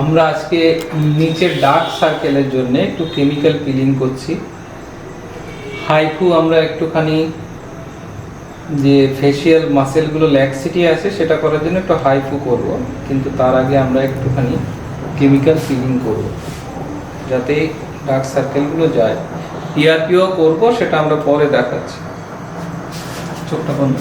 আমরা আজকে নিচের ডার্ক সার্কেলের জন্য একটু কেমিক্যাল পিলিং করছি। হাইকু আমরা একটুখানি যে ফেসিয়াল মাসেলগুলো ল্যাক্সিটি আছে সেটা করার জন্য একটু হাইফু করব, কিন্তু তার আগে আমরা একটুখানি কেমিক্যাল পিলিং করব, যাতে ডার্ক সার্কেলগুলো যায়। টিআরপিও করব, সেটা আমরা পরে দেখাচ্ছি। চোখটা বন্ধ।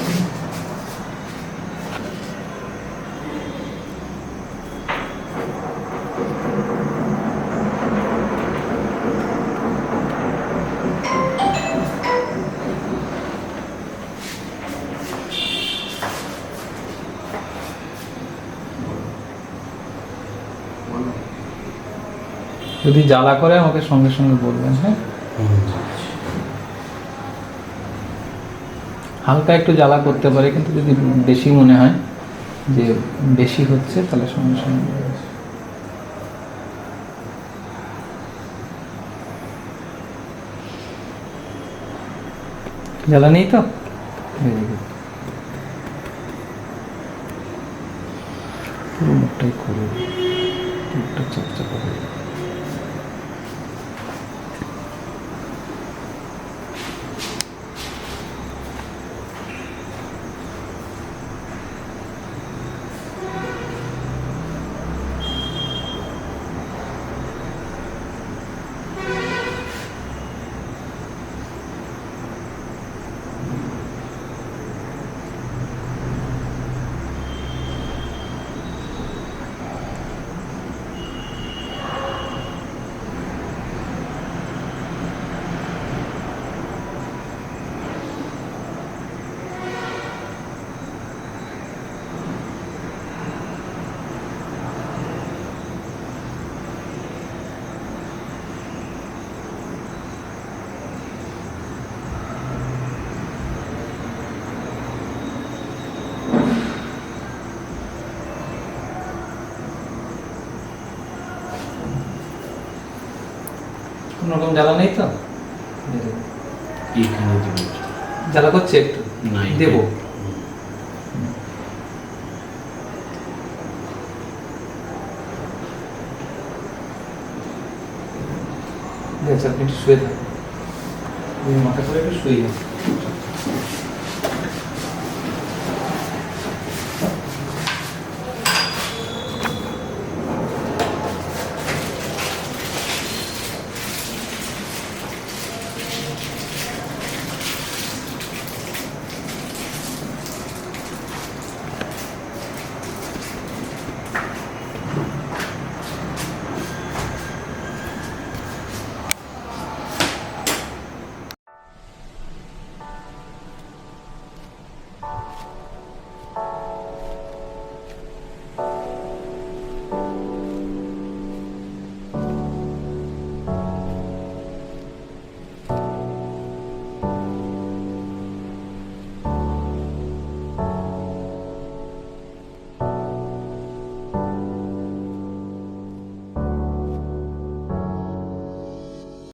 যদি জ্বালা করে, আমাকে সঙ্গে সঙ্গে বলবেন হ্যাঁ? হালকা একটু জ্বালা করতে পারে, কিন্তু যদি বেশি মনে হয় যে বেশি হচ্ছে, তাহলে সঙ্গে সঙ্গে জ্বালা নেই তো? ভেরি গুড পুরো মুখটাই মুখটা হয়ে যাবে। কোনো রকম জ্বালা নেই তো. জ্বালা করছে একটু। দেবো। আপনি একটু শুয়ে থাকুন। মাথা করে একটু শুয়ে যান